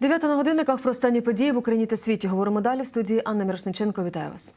Дев'ята на годинниках про останні події в Україні та світі. Говоримо далі в студії Анна Мірошниченко. Вітаю вас.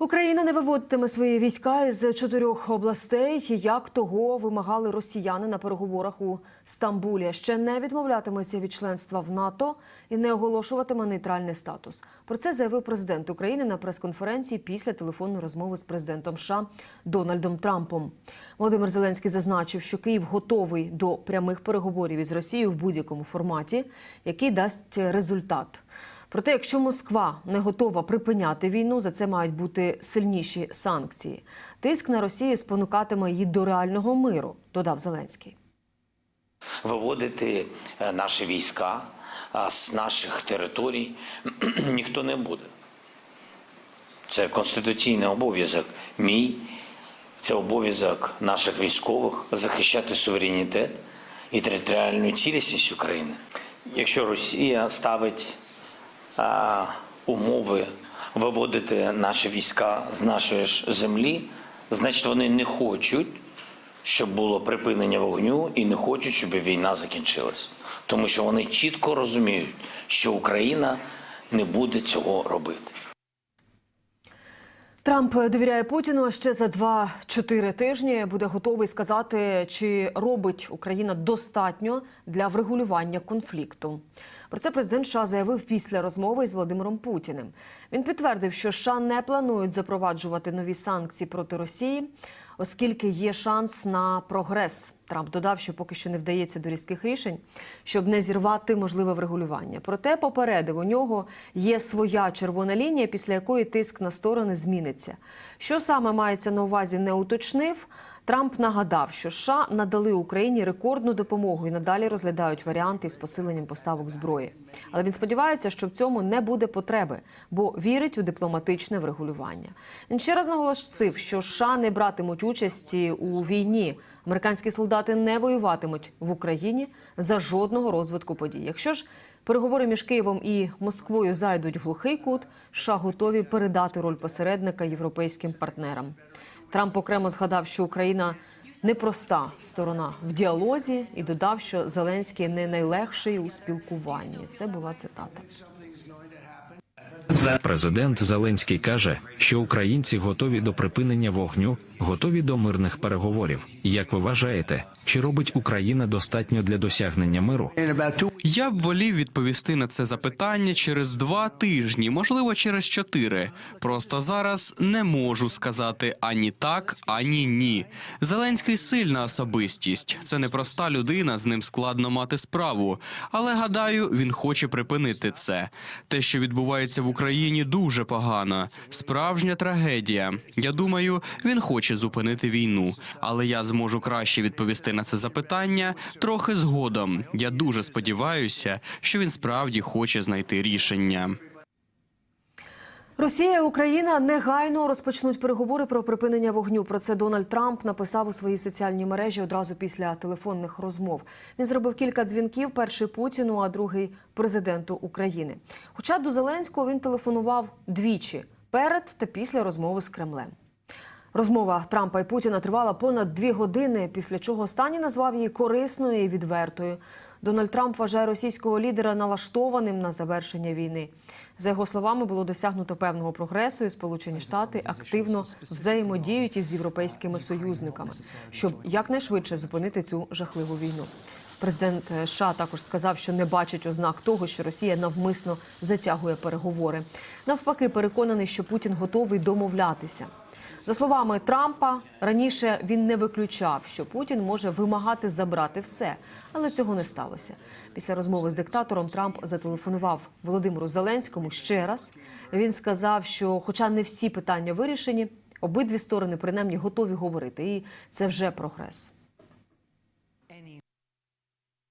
Україна не виводитиме свої війська із чотирьох областей, як того вимагали росіяни на переговорах у Стамбулі. Ще не відмовлятиметься від членства в НАТО і не оголошуватиме нейтральний статус. Про це заявив президент України на прес-конференції після телефонної розмови з президентом США Дональдом Трампом. Володимир Зеленський зазначив, що Київ готовий до прямих переговорів із Росією в будь-якому форматі, який дасть результат. Проте, якщо Москва не готова припиняти війну, за це мають бути сильніші санкції. Тиск на Росію спонукатиме її до реального миру, додав Зеленський. виводити е, наші війська з наших територій ніхто не буде. Це конституційний обов'язок мій, це обов'язок наших військових захищати суверенітет і територіальну цілісність України. Якщо Росія ставить умови виводити наші війська з нашої ж землі, значить вони не хочуть щоб було припинення вогню і не хочуть, щоб війна закінчилась. Тому що вони чітко розуміють, що Україна не буде цього робити. Трамп довіряє Путіну а ще за 2-4 тижні. Буде готовий сказати, чи робить Україна достатньо для врегулювання конфлікту. Про це президент США заявив після розмови з Володимиром Путіним. Він підтвердив, що США не планують запроваджувати нові санкції проти Росії, оскільки є шанс на прогрес. Трамп додав, що поки що не вдається до різких рішень, щоб не зірвати можливе врегулювання. Проте попередив, у нього є своя червона лінія, після якої тиск на сторони зміниться. Що саме мається на увазі, не уточнив. Трамп нагадав, що США надали Україні рекордну допомогу і надалі розглядають варіанти із посиленням поставок зброї. Але він сподівається, що в цьому не буде потреби, бо вірить у дипломатичне врегулювання. Він ще раз наголосив, що США не братимуть участі у війні. Американські солдати не воюватимуть в Україні за жодного розвитку подій. Якщо ж переговори між Києвом і Москвою зайдуть в глухий кут, США готові передати роль посередника європейським партнерам. Трамп окремо згадав, що Україна непроста сторона в діалозі, і додав, що Зеленський не найлегший у спілкуванні. Це була цитата. Президент Зеленський каже, що українці готові до припинення вогню, готові до мирних переговорів. Як ви вважаєте, чи робить Україна достатньо для досягнення миру? Я б волів відповісти на це запитання через два тижні, можливо, через чотири. Просто зараз не можу сказати ані так, ані ні. Зеленський сильна особистість. Це непроста людина, з ним складно мати справу. Але гадаю, він хоче припинити це. Те, що відбувається в Україні, дуже погано. Справжня трагедія. Я думаю, він хоче зупинити війну. Але я зможу краще відповісти на це запитання трохи згодом. Я дуже сподіваюся, що він справді хоче знайти рішення. Росія і Україна негайно розпочнуть переговори про припинення вогню. Про це Дональд Трамп написав у своїй соціальній мережі одразу після телефонних розмов. Він зробив кілька дзвінків: перший Путіну, а другий президенту України. Хоча до Зеленського він телефонував двічі перед та після розмови з Кремлем. Розмова Трампа і Путіна тривала понад дві години, після чого останній назвав її корисною і відвертою. Дональд Трамп вважає російського лідера налаштованим на завершення війни. За його словами, було досягнуто певного прогресу, і Сполучені Штати активно взаємодіють із європейськими союзниками, щоб якнайшвидше зупинити цю жахливу війну. Президент США також сказав, що не бачить ознак того, що Росія навмисно затягує переговори. Навпаки, переконаний, що Путін готовий домовлятися. За словами Трампа, раніше він не виключав, що Путін може вимагати забрати все, але цього не сталося. Після розмови з диктатором Трамп зателефонував Володимиру Зеленському ще раз. Він сказав, що, хоча не всі питання вирішені, обидві сторони принаймні готові говорити, і це вже прогрес.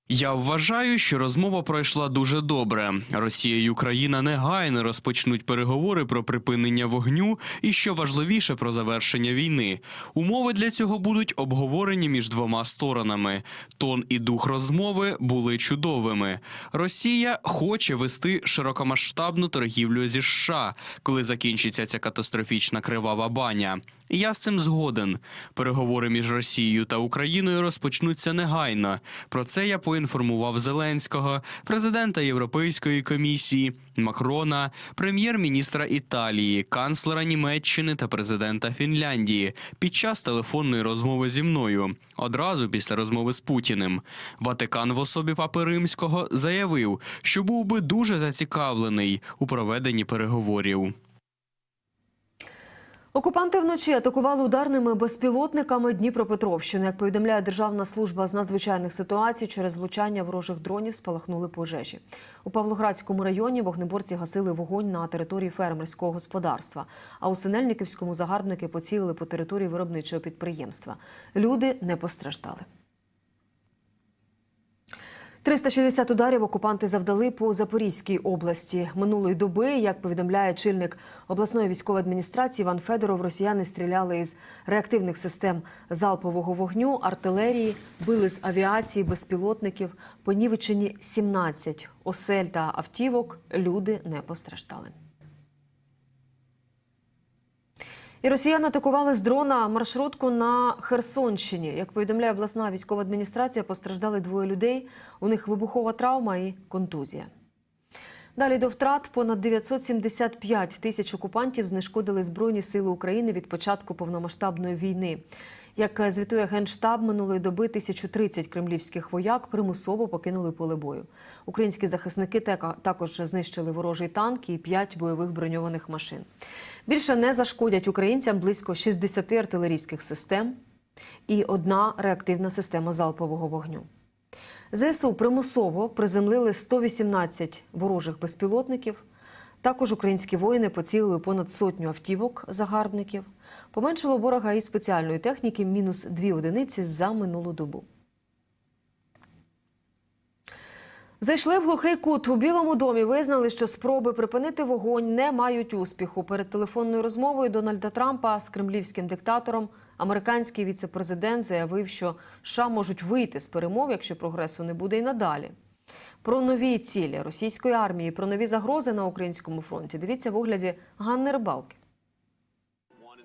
Я вважаю, що розмова пройшла дуже добре. Росія і Україна негайно розпочнуть переговори про припинення вогню і, що важливіше, про завершення війни. Умови для цього будуть обговорені між двома сторонами. Тон і дух розмови були чудовими. Росія хоче вести широкомасштабну торгівлю зі США, коли закінчиться ця катастрофічна кривава баня. Я з цим згоден. Переговори між Росією та Україною розпочнуться негайно. Про це я поінформував Зеленського, президента Європейської комісії, Макрона, прем'єр-міністра Італії, канцлера Німеччини та президента Фінляндії під час телефонної розмови зі мною. Одразу після розмови з Путіним. Ватикан в особі Папи Римського заявив, що був би дуже зацікавлений у проведенні переговорів. Окупанти вночі атакували ударними безпілотниками Дніпропетровщини. Як повідомляє Державна служба з надзвичайних ситуацій, через влучання ворожих дронів спалахнули пожежі. У Павлоградському районі вогнеборці гасили вогонь на території фермерського господарства. А у Синельниківському загарбники поцілили по території виробничого підприємства. Люди не постраждали. 360 ударів окупанти завдали по Запорізькій області минулої доби. Як повідомляє чільник обласної військової адміністрації Іван Федоров, росіяни стріляли із реактивних систем залпового вогню, артилерії, били з авіації, безпілотників. Понівечені 17 осель та автівок. Люди не постраждали. І росіяни атакували з дрона маршрутку на Херсонщині. Як повідомляє обласна військова адміністрація, постраждали двоє людей. У них вибухова травма і контузія. Далі до втрат понад 975 тисяч окупантів знешкодили Збройні сили України від початку повномасштабної війни. Як звітує Генштаб минулої доби 1030 кремлівських вояк примусово покинули поле бою. Українські захисники також знищили ворожий танк і 5 бойових броньованих машин. Більше не зашкодять українцям близько 60 артилерійських систем і одна реактивна система залпового вогню. ЗСУ примусово приземлили 118 ворожих безпілотників. Також українські воїни поцілили понад сотню автівок загарбників. Поменшило ворога і спеціальної техніки мінус дві одиниці за минулу добу. Зайшли в глухий кут. У Білому домі визнали, що спроби припинити вогонь не мають успіху. Перед телефонною розмовою Дональда Трампа з кремлівським диктатором американський віце-президент заявив, що США можуть вийти з перемов, якщо прогресу не буде і надалі. Про нові цілі російської армії, про нові загрози на українському фронті. Дивіться в огляді Ганни Рибалки.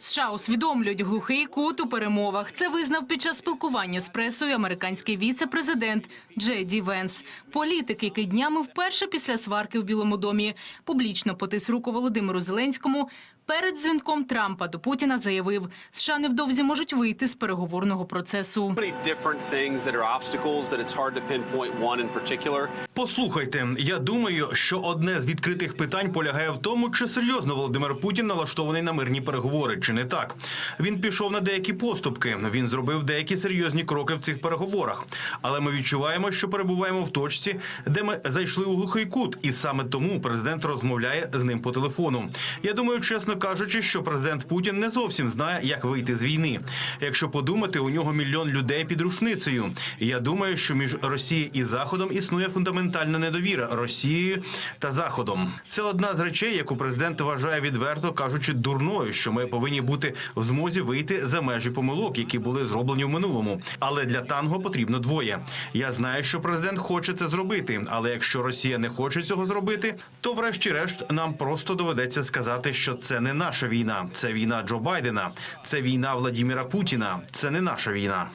США усвідомлюють глухий кут у перемовах. Це визнав під час спілкування з пресою американський віце-президент Джей Ді Венс. Політик, який днями вперше після сварки в Білому домі публічно потис руку Володимиру Зеленському. Перед дзвінком Трампа до Путіна заявив, США невдовзі можуть вийти з переговорного процесу. Послухайте, я думаю, що одне з відкритих питань полягає в тому, чи серйозно Володимир Путін налаштований на мирні переговори, чи не так. Він пішов на деякі поступки. Він зробив деякі серйозні кроки в цих переговорах. Але ми відчуваємо, що перебуваємо в точці, де ми зайшли у глухий кут, і саме тому президент розмовляє з ним по телефону. Я думаю, чесно кажучи, що президент Путін не зовсім знає, як вийти з війни. Якщо подумати, у нього мільйон людей під рушницею. Я думаю, що між Росією і Заходом існує фундаментальна недовіра Росією та Заходом. Це одна з речей, яку президент вважає відверто кажучи дурною, що ми повинні бути в змозі вийти за межі помилок, які були зроблені в минулому. Але для танго потрібно двоє. Я знаю, що президент хоче це зробити, але якщо Росія не хоче цього зробити, то врешті-решт нам просто доведеться сказати, що це не наша війна, це війна Джо Байдена, це війна Владіміра Путіна. Це не наша війна.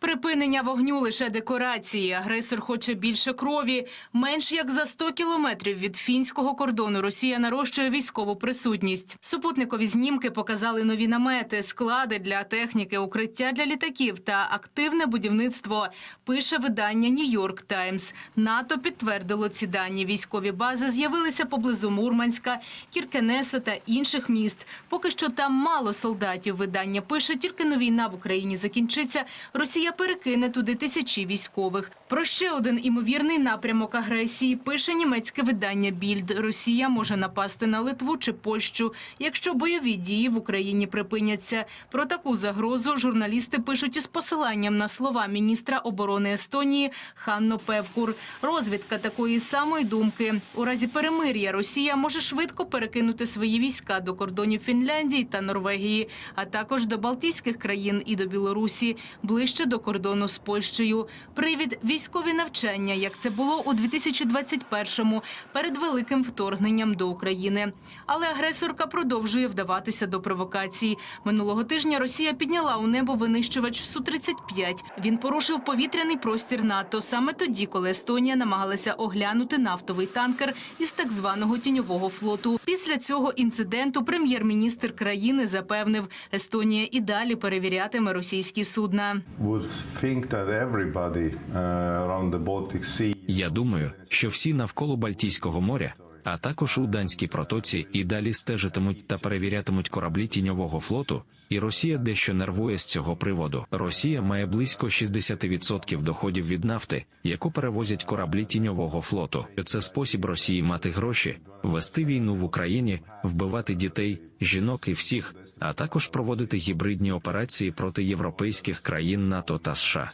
Припинення вогню лише декорації. Агресор хоче більше крові. Менш як за 100 кілометрів від фінського кордону Росія нарощує військову присутність. Супутникові знімки показали нові намети, склади для техніки, укриття для літаків та активне будівництво. Пише видання Нью-Йорк Таймс. НАТО підтвердило ці дані. Військові бази з'явилися поблизу Мурманська, Кіркенеса та інших міст. Поки що там мало солдатів. Видання пише, тільки но війна в Україні закінчиться. Росія перекине туди тисячі військових. Про ще один імовірний напрямок агресії пише німецьке видання Більд. Росія може напасти на Литву чи Польщу, якщо бойові дії в Україні припиняться. Про таку загрозу журналісти пишуть із посиланням на слова міністра оборони Естонії Ханно Певкур. Розвідка такої самої думки. У разі перемир'я Росія може швидко перекинути свої війська до кордонів Фінляндії та Норвегії, а також до Балтійських країн і до Білорусі, ближче до до кордону з Польщею. Привід військові навчання, як це було у 2021-му, перед великим вторгненням до України. Але агресорка продовжує вдаватися до провокацій. Минулого тижня Росія підняла у небо винищувач Су-35. Він порушив повітряний простір НАТО саме тоді, коли Естонія намагалася оглянути нафтовий танкер із так званого тіньового флоту. Після цього інциденту прем'єр-міністр країни запевнив, Естонія і далі перевірятиме російські судна. would uh, Я думаю, що всі навколо Бальтійського моря, а також у Данській протоці, і далі стежитимуть та перевірятимуть кораблі тіньового флоту. І Росія дещо нервує з цього приводу. Росія має близько 60% доходів від нафти, яку перевозять кораблі тіньового флоту. Це спосіб Росії мати гроші, вести війну в Україні, вбивати дітей, жінок і всіх, а також проводити гібридні операції проти європейських країн НАТО та США.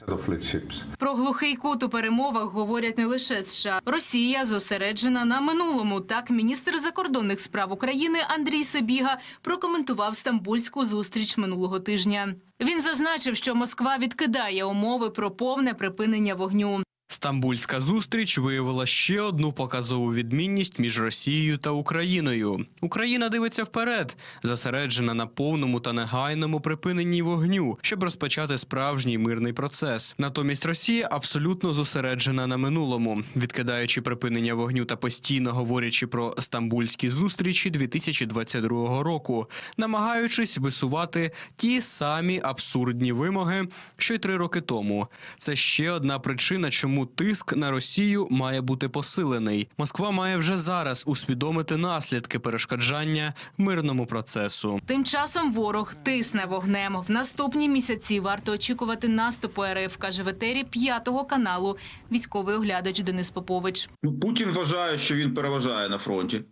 Про глухий кут у перемовах говорять не лише США. Росія зосереджена на минулому. Так, міністр закордонних справ України Андрій Сибіга прокоментував стамбульську зустріч минулого тижня. Він зазначив, що Москва відкидає умови про повне припинення вогню. Стамбульська зустріч виявила ще одну показову відмінність між Росією та Україною. Україна дивиться вперед, зосереджена на повному та негайному припиненні вогню, щоб розпочати справжній мирний процес. Натомість Росія абсолютно зосереджена на минулому, відкидаючи припинення вогню та постійно говорячи про стамбульські зустрічі 2022 року, намагаючись висувати ті самі абсурдні вимоги, що й три роки тому. Це ще одна причина, чому тиск на Росію має бути посилений. Москва має вже зараз усвідомити наслідки перешкоджання мирному процесу. Тим часом ворог тисне вогнем. В наступні місяці варто очікувати наступу РФ, каже в етері п'ятого каналу військовий оглядач Денис Попович. Ну, Путін вважає, що він переважає на фронті.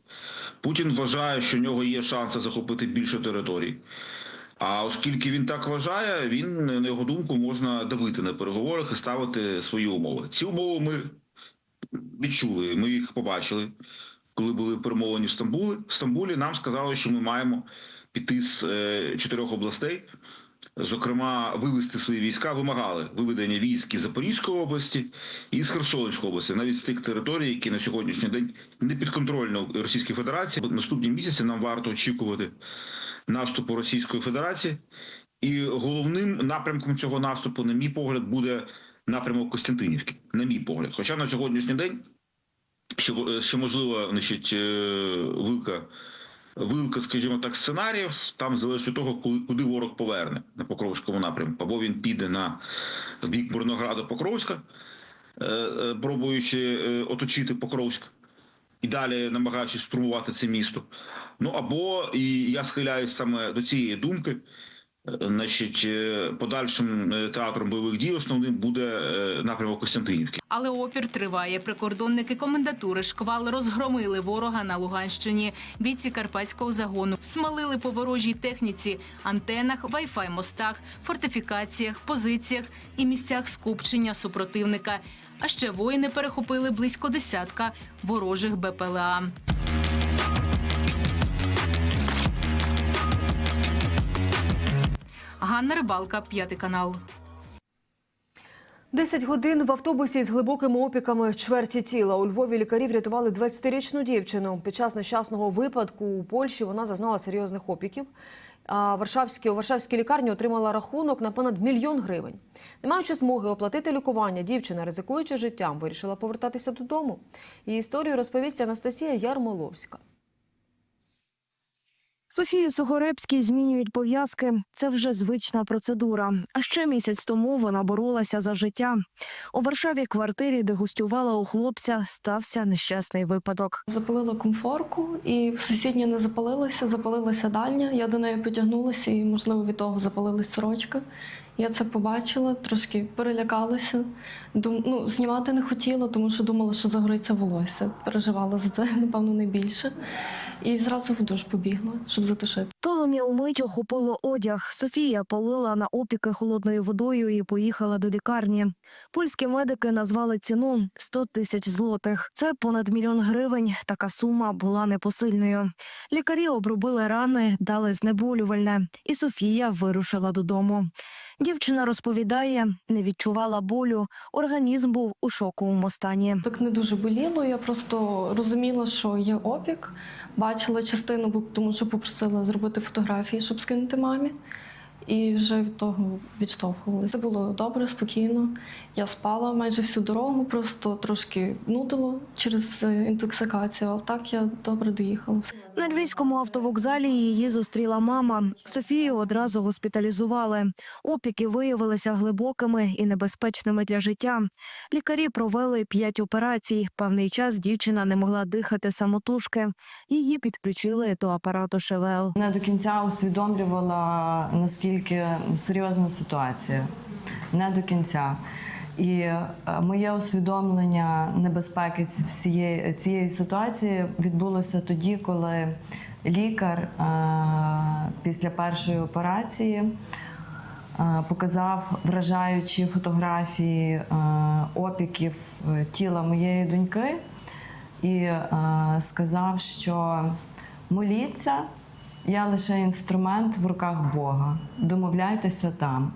Путін вважає, що в нього є шанси захопити більше територій. А оскільки він так вважає, він на його думку можна давити на переговорах і ставити свої умови. Ці умови ми відчули, ми їх побачили, коли були перемовлені в Стамбулі. В Стамбулі нам сказали, що ми маємо піти з е, чотирьох областей. Зокрема, вивести свої війська вимагали виведення військ із Запорізької області і з Херсонської області, навіть з тих територій, які на сьогоднішній день не підконтрольні Російській Федерації. Наступні місяці нам варто очікувати наступу Російської Федерації, і головним напрямком цього наступу, на мій погляд, буде напрямок Костянтинівки. На мій погляд, хоча на сьогоднішній день що, що можливо, значить, е, вилка. Вилка, скажімо так, сценаріїв там залежить від того, куди ворог поверне на Покровському напрямку. Або він піде на бік Мирнограду Покровська, е, е, пробуючи е, оточити Покровськ і далі намагаючись штурмувати це місто. Ну або і я схиляюсь саме до цієї думки. е, Значить, е, подальшим е, театром бойових дій основним буде напрямок Костянтинівки. Але опір триває. Прикордонники комендатури шквал розгромили ворога на Луганщині. Бійці карпатського загону смалили по ворожій техніці, антенах, вайфай мостах, фортифікаціях, позиціях і місцях скупчення супротивника. А ще воїни перехопили близько десятка ворожих БПЛА. Ганна Рибалка, п'ятий канал. 10 годин в автобусі з глибокими опіками чверті тіла. У Львові лікарі врятували 20-річну дівчину. Під час нещасного випадку у Польщі вона зазнала серйозних опіків. А Варшавські, у Варшавській лікарні отримала рахунок на понад мільйон гривень. Не маючи змоги оплатити лікування, дівчина, ризикуючи життям, вирішила повертатися додому. Її історію розповість Анастасія Ярмоловська. Софії Сухоребській змінюють пов'язки. Це вже звична процедура. А ще місяць тому вона боролася за життя. У Варшаві квартирі, де гостювала у хлопця, стався нещасний випадок. Запалила комфорку, і в сусідній не запалилася, запалилася дальня. Я до неї потягнулася, і, можливо, від того запалилась сорочка. Я це побачила, трошки перелякалася. Дум... Ну, знімати не хотіла, тому що думала, що загориться волосся. Переживала за це, напевно, найбільше. І зразу в душ побігла, щоб затушити. Полум'я умить охопило одяг. Софія полила на опіки холодною водою і поїхала до лікарні. Польські медики назвали ціну 100 тисяч злотих. Це понад мільйон гривень. Така сума була непосильною. Лікарі обробили рани, дали знеболювальне, і Софія вирушила додому. Дівчина розповідає, не відчувала болю, організм був у шоковому стані. Так не дуже боліло. Я просто розуміла, що є опік. Бачила частину, тому що попросила зробити фотографії, щоб скинути мамі. І вже від того відштовхувалися. Це було добре, спокійно. Я спала майже всю дорогу, просто трошки нудило через е, інтоксикацію, але так я добре доїхала. На львівському автовокзалі її зустріла мама. Софію одразу госпіталізували. Опіки виявилися глибокими і небезпечними для життя. Лікарі провели п'ять операцій. Певний час дівчина не могла дихати самотужки. Її підключили до апарату ШВЛ. Не до кінця усвідомлювала, наскільки серйозна ситуація. Не до кінця. І е, моє усвідомлення небезпеки всієї цієї ситуації відбулося тоді, коли лікар е, після першої операції е, показав вражаючі фотографії опіків тіла моєї доньки і сказав, що моліться, я лише інструмент в руках Бога. Домовляйтеся там.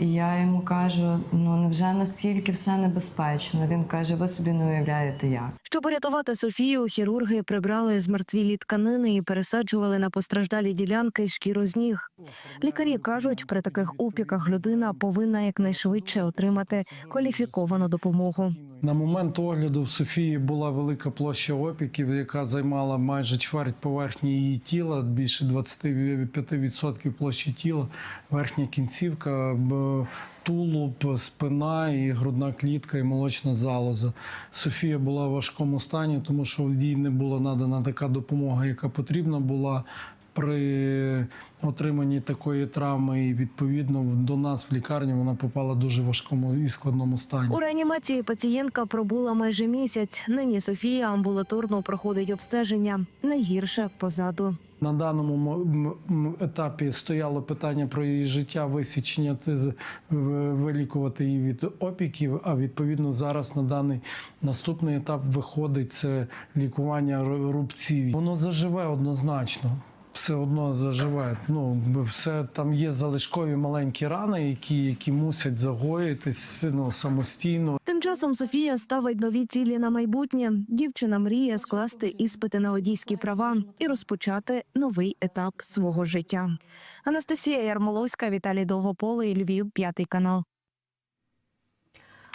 І я йому кажу: ну невже настільки все небезпечно? Він каже: ви собі не уявляєте як. Щоб порятувати Софію, хірурги прибрали змертвілі тканини і пересаджували на постраждалі ділянки шкіру з ніг. Лікарі кажуть, при таких опіках людина повинна якнайшвидше отримати кваліфіковану допомогу. На момент огляду в Софії була велика площа опіків, яка займала майже чверть поверхні її тіла, більше 25% площі тіла, верхня кінцівка, тулуб, спина і грудна клітка, і молочна залоза. Софія була в важкому стані, тому що їй не була надана така допомога, яка потрібна була. При отриманні такої травми, і відповідно до нас в лікарню вона попала дуже важкому і складному стані. У реанімації пацієнтка пробула майже місяць. Нині Софія амбулаторно проходить обстеження. Найгірше позаду. На даному етапі стояло питання про її життя, висічення це вилікувати її від опіків. А відповідно зараз на даний наступний етап виходить це лікування ру- рубців. Воно заживе однозначно. Все одно заживе. Ну все там є залишкові маленькі рани, які, які мусять загоїтись ну, самостійно. Тим часом Софія ставить нові цілі на майбутнє. Дівчина мріє скласти іспити на водійські права і розпочати новий етап свого життя. Анастасія Ярмоловська, Віталій Довгополий, Львів, п'ятий канал.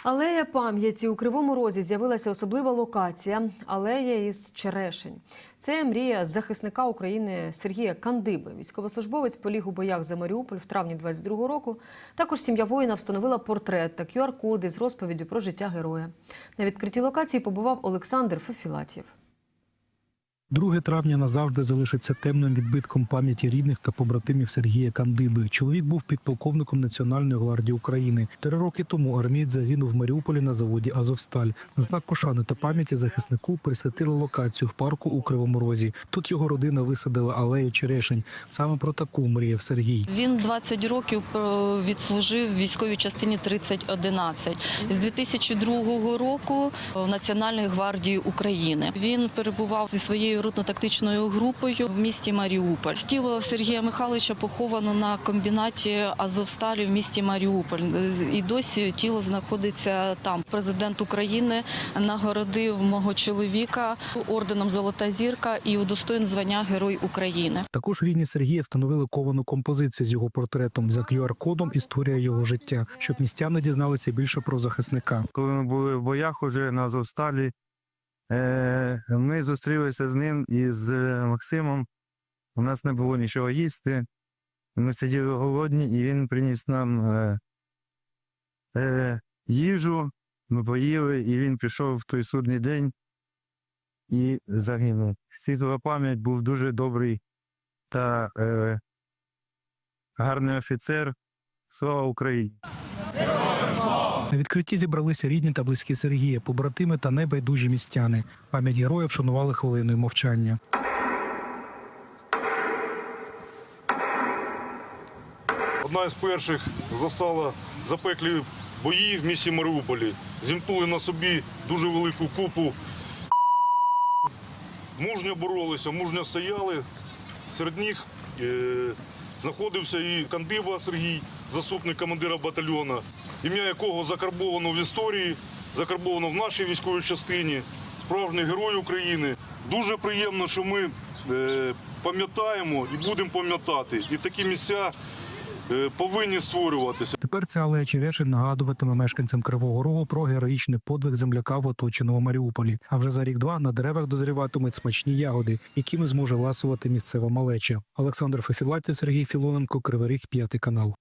Алея пам'яті у Кривому Розі з'явилася особлива локація алея із черешень. Це мрія захисника України Сергія Кандиби. Військовослужбовець поліг у боях за Маріуполь в травні 22-го року. Також сім'я воїна встановила портрет та QR-коди з розповіддю про життя героя. На відкритій локації побував Олександр Фефілатів. 2 травня назавжди залишиться темним відбитком пам'яті рідних та побратимів Сергія Кандиби. Чоловік був підполковником Національної гвардії України. Три роки тому армієць загинув в Маріуполі на заводі Азовсталь. На знак пошани та пам'яті захиснику присвятили локацію в парку у Кривому Розі. Тут його родина висадила алею черешень. Саме про таку мріяв Сергій. Він 20 років про- відслужив військовій частині 3011. З 2002 року в Національній гвардії України. Він перебував зі своєю ротно-тактичною групою в місті Маріуполь. Тіло Сергія Михайловича поховано на комбінаті Азовсталі в місті Маріуполь. І досі тіло знаходиться там. Президент України нагородив мого чоловіка орденом Золота зірка і удостоєн звання Герой України. Також рідні Сергія встановили ковану композицію з його портретом за QR-кодом Історія його життя, щоб містяни дізналися більше про захисника. коли ми були в боях уже на Азовсталі, ми зустрілися з ним і з е, Максимом. У нас не було нічого їсти. Ми сиділи голодні, і він приніс нам е, е, їжу. Ми поїли, і він пішов в той судний день і загинув. Світова пам'ять був дуже добрий та е, гарний офіцер. Слава Україні! На відкритті зібралися рідні та близькі Сергія, побратими та небайдужі містяни. Пам'ять героїв шанували хвилиною мовчання. Одна з перших застала запеклі бої в місті Маріуполі. Зімкнули на собі дуже велику купу. Мужньо боролися, мужньо стояли. Серед них е, знаходився і Кандива Сергій, заступник командира батальйону, ім'я якого закарбовано в історії, закарбовано в нашій військовій частині. Справжній герой України. Дуже приємно, що ми е, пам'ятаємо і будемо пам'ятати. І такі місця е, повинні створюватися. Тепер ця алея Черешин нагадуватиме мешканцям Кривого Рогу про героїчний подвиг земляка в оточеному Маріуполі. А вже за рік-два на деревах дозріватимуть смачні ягоди, якими зможе ласувати місцева малеча. Олександр Фефілатів, Сергій Філоненко, Кривий Ріг, п'ятий канал.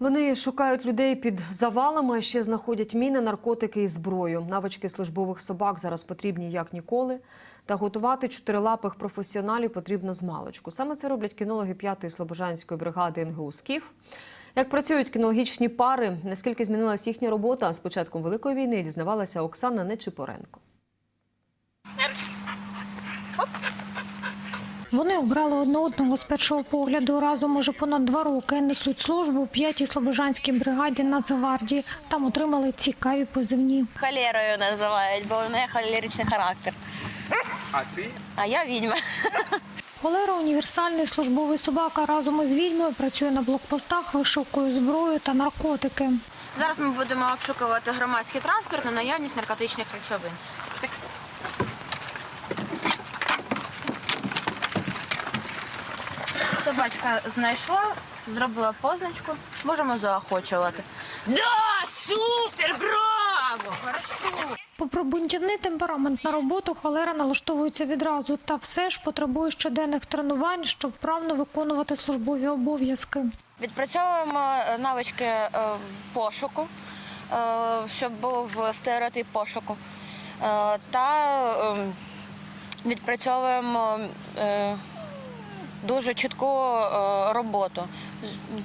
Вони шукають людей під завалами, ще знаходять міни, наркотики і зброю. Навички службових собак зараз потрібні як ніколи. Та готувати чотирилапих професіоналів потрібно з маличку. Саме це роблять кінологи 5-ї слобожанської бригади НГУ «Скіф». Як працюють кінологічні пари, наскільки змінилась їхня робота з початком Великої війни, дізнавалася Оксана Нечипоренко. Вони обрали одне одного з першого погляду. Разом уже понад два роки несуть службу у 5-й Слобожанській бригаді Нацгвардії. Там отримали цікаві позивні. Холерою називають, бо в неї холеричний характер. А ти? А я відьма. Холера універсальний службовий собака разом із відьмою працює на блокпостах, вишукує зброю та наркотики. Зараз ми будемо обшукувати громадський транспорт на наявність наркотичних речовин. Собачка знайшла, зробила позначку, можемо заохочувати. Да, супер, браво! Хорошо! Попри бунтівний темперамент на роботу, холера налаштовується відразу та все ж потребує щоденних тренувань, щоб вправно виконувати службові обов'язки. Відпрацьовуємо е, навички е, пошуку, е, щоб був стереотип пошуку. Та е, відпрацьовуємо дуже чітку е, роботу.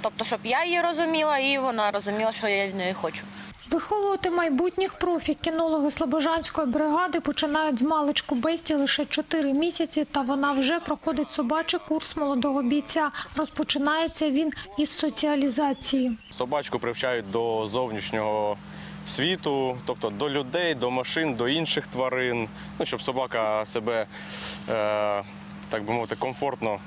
Тобто, щоб я її розуміла і вона розуміла, що я від неї хочу. Виховувати майбутніх профі кінологи Слобожанської бригади починають з маличку Бесті лише 4 місяці, та вона вже проходить собачий курс молодого бійця. Розпочинається він із соціалізації. Собачку привчають до зовнішнього світу, тобто до людей, до машин, до інших тварин, ну, щоб собака себе, е, так би мовити, комфортно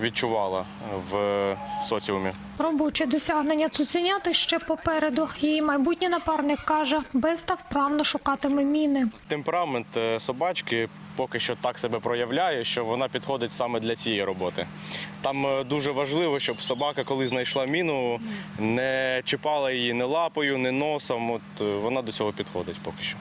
відчувала в соціумі. Робоче досягнення цуценяти ще попереду. Її майбутній напарник каже, Беста вправно шукатиме міни. Темперамент е, собачки поки що так себе проявляє, що вона підходить саме для цієї роботи. Там е, дуже важливо, щоб собака, коли знайшла міну, не чіпала її не лапою, не носом. От е, вона до цього підходить поки що.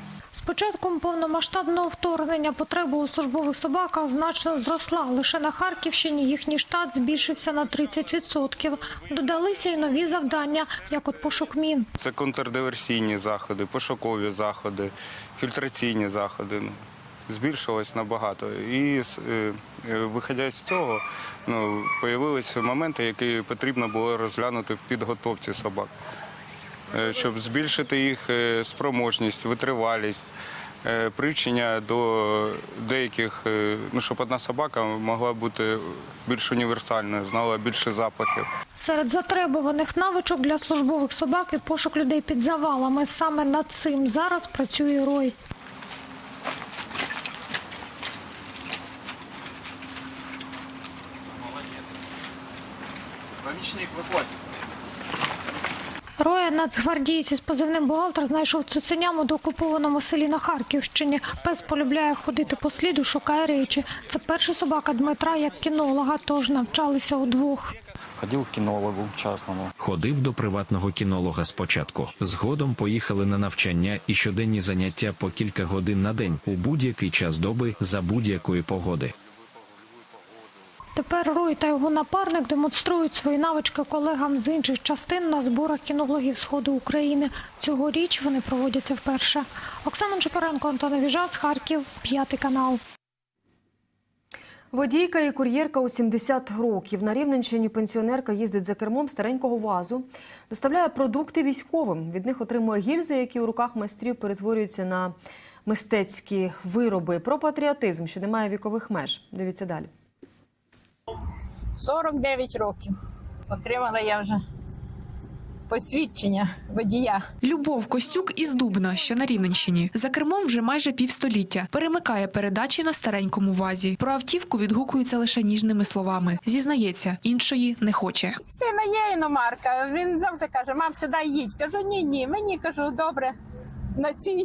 Початком повномасштабного вторгнення потреба у службових собаках значно зросла. Лише на Харківщині їхній штат збільшився на 30%. Додалися й нові завдання, як от пошук мін. Це контрдиверсійні заходи, пошукові заходи, фільтраційні заходи. Ну, Збільшилось набагато. І е, е, виходя з цього, ну, з'явилися моменти, які потрібно було розглянути в підготовці собак, щоб збільшити їх е, спроможність, витривалість, е, привчення до деяких, е, ну, щоб одна собака могла бути більш універсальною, знала більше запахів. Серед затребуваних навичок для службових собак і пошук людей під завалами. Саме над цим зараз працює Рой. Помічник виходь. Роя нацгвардієць із позивним бухгалтер знайшов цуценям у доокупованому селі на Харківщині. Пес полюбляє ходити по сліду, шукає речі. Це перша собака Дмитра як кінолога, тож навчалися удвох. Ходив кінологу частному. Ходив до приватного кінолога спочатку. Згодом поїхали на навчання і щоденні заняття по кілька годин на день у будь-який час доби за будь-якої погоди. Тепер Рой та його напарник демонструють свої навички колегам з інших частин на зборах кінологів Сходу України. Цьогоріч вони проводяться вперше. Оксана Чепаренко, Антон Віжас, Харків, п'ятий канал. Водійка і кур'єрка у 70 років. На Рівненщині пенсіонерка їздить за кермом старенького вазу, доставляє продукти військовим. Від них отримує гільзи, які у руках майстрів перетворюються на мистецькі вироби. Про патріотизм, що не має вікових меж. Дивіться далі. 49 років. Отримала я вже посвідчення водія. Любов Костюк із Дубна, що на Рівненщині. За кермом вже майже півстоліття. Перемикає передачі на старенькому вазі. Про автівку відгукується лише ніжними словами. Зізнається, іншої не хоче. Сина є іномарка. Він завжди каже: мам, сідай їдь. Кажу, ні, ні. Мені кажу, добре, на цій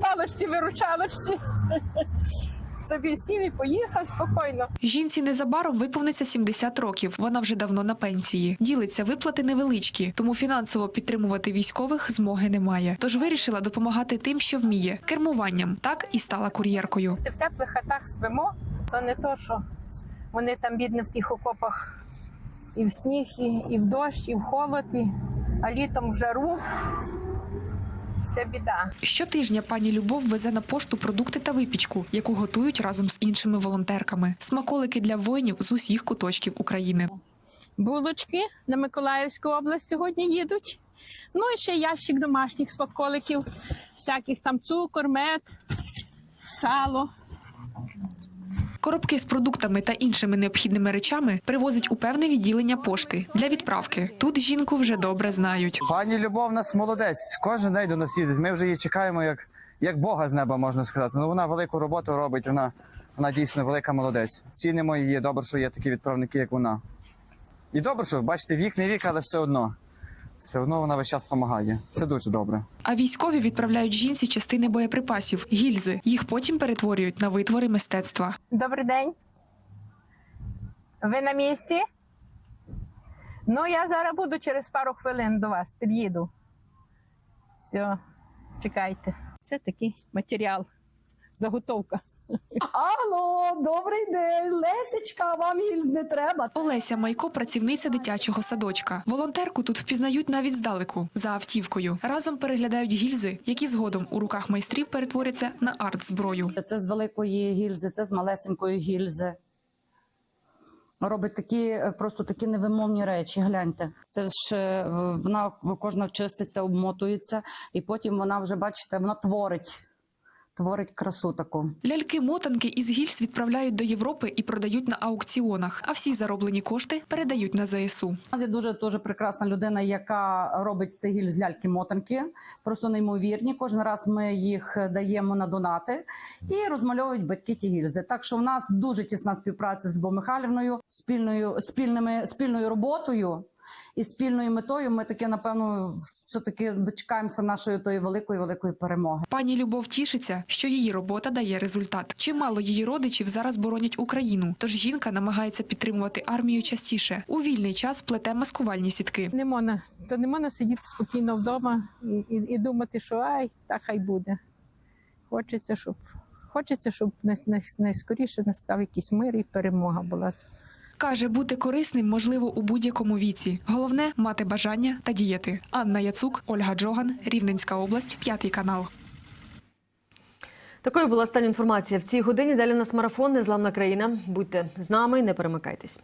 палочці виручалочці. Собі сів і поїхав спокійно. Жінці незабаром виповниться 70 років. Вона вже давно на пенсії. Ділиться виплати невеличкі, тому фінансово підтримувати військових змоги немає. Тож вирішила допомагати тим, що вміє кермуванням. Так і стала кур'єркою. В теплих хатах спимо, то не то, що вони там бідні в тих окопах і в сніг, і, і в дощ, і в холод, і, а літом в жару. Це біда. Щотижня пані Любов везе на пошту продукти та випічку, яку готують разом з іншими волонтерками. Смаколики для воїнів з усіх куточків України. Булочки на Миколаївську область сьогодні їдуть. Ну і ще ящик домашніх смаколиків, всяких там цукор, мед, сало. Коробки з продуктами та іншими необхідними речами привозить у певне відділення пошти для відправки. Тут жінку вже добре знають. Пані Любов нас молодець. Кожен день до нас їздить. Ми вже її чекаємо як, як Бога з неба, можна сказати. Ну вона велику роботу робить. Вона, вона дійсно велика молодець. Цінимо її. Добре, що є такі відправники, як вона. І добре, що бачите, вік не вік, але все одно. Все одно вона весь час допомагає. Це дуже добре. А військові відправляють жінці частини боєприпасів, гільзи. Їх потім перетворюють на витвори мистецтва. Добрий день. Ви на місці? Ну, я зараз буду через пару хвилин до вас під'їду. Все, чекайте. Це такий матеріал, заготовка. Алло, добрий день, Лесечка, вам гільз не треба. Олеся Майко, працівниця дитячого садочка. Волонтерку тут впізнають навіть здалеку за автівкою. Разом переглядають гільзи, які згодом у руках майстрів перетворяться на арт-зброю. Це з великої гільзи, це з малесенької гільзи. Робить такі е, просто такі невимовні речі. Гляньте, це ж е, вона кожна чиститься, обмотується, і потім вона вже бачите, вона творить, творить красу таку. Ляльки-мотанки із гільз відправляють до Європи і продають на аукціонах, а всі зароблені кошти передають на ЗСУ. У нас є дуже дуже прекрасна людина, яка робить з гільз ляльки-мотанки, просто неймовірні. Кожен раз ми їх даємо на донати і розмальовують батьки ті гільзи. Так що в нас дуже тісна співпраця з Любомихайлівною, спільною спільними спільною роботою. І спільною метою ми таки напевно все таки дочекаємося нашої тої великої великої перемоги. Пані Любов тішиться, що її робота дає результат. Чимало її родичів зараз боронять Україну, тож жінка намагається підтримувати армію частіше. У вільний час плете маскувальні сітки. Не можна, то не можна сидіти спокійно вдома і, і, і думати, що ай, так хай буде. Хочеться, щоб хочеться, щоб най, най, найскоріше настав якийсь мир і перемога була. Каже, бути корисним можливо у будь-якому віці. Головне мати бажання та діяти. Анна Яцук, Ольга Джоган, Рівненська область, п'ятий канал. Такою була остання інформація в цій годині. Далі у нас марафон Незламна країна. Будьте з нами, не перемикайтесь.